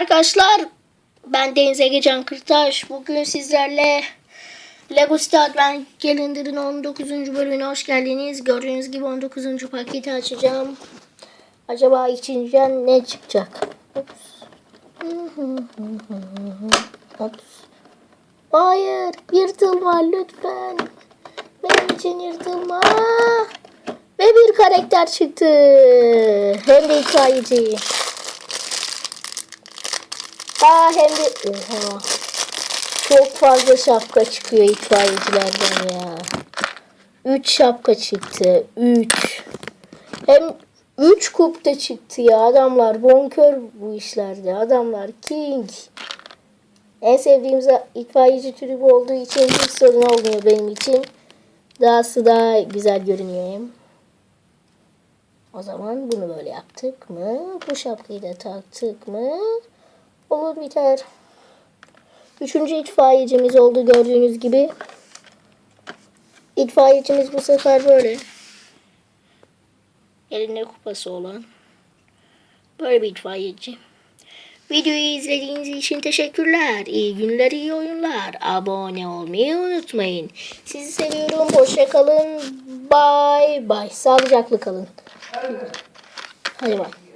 Arkadaşlar ben Deniz Egecan Kırtaş. Bugün sizlerle Lego Star Calendar'ın 19. bölümüne hoş geldiniz. Gördüğünüz gibi 19. paketi açacağım. Acaba içinden ne çıkacak? Hayır yırtılma lütfen. Benim için yırtılma. Ve bir karakter çıktı. Hem de hikayeci. Aa hem de oha. Çok fazla şapka çıkıyor itfaiyecilerden ya. 3 şapka çıktı. 3. Hem 3 kup da çıktı ya. Adamlar bonkör bu işlerde. Adamlar king. En sevdiğim itfaiyeci türü bu olduğu için hiç sorun olmuyor benim için. Dahası daha güzel görünüyor. O zaman bunu böyle yaptık mı? Bu şapkayı da taktık mı? Olur biter. Üçüncü itfaiyecimiz oldu gördüğünüz gibi. İtfaiyecimiz bu sefer böyle. Elinde kupası olan. Böyle bir itfaiyeci. Videoyu izlediğiniz için teşekkürler. İyi günler, iyi oyunlar. Abone olmayı unutmayın. Sizi seviyorum. Hoşça kalın. Bye bye. Sağlıcakla kalın. Hadi bye.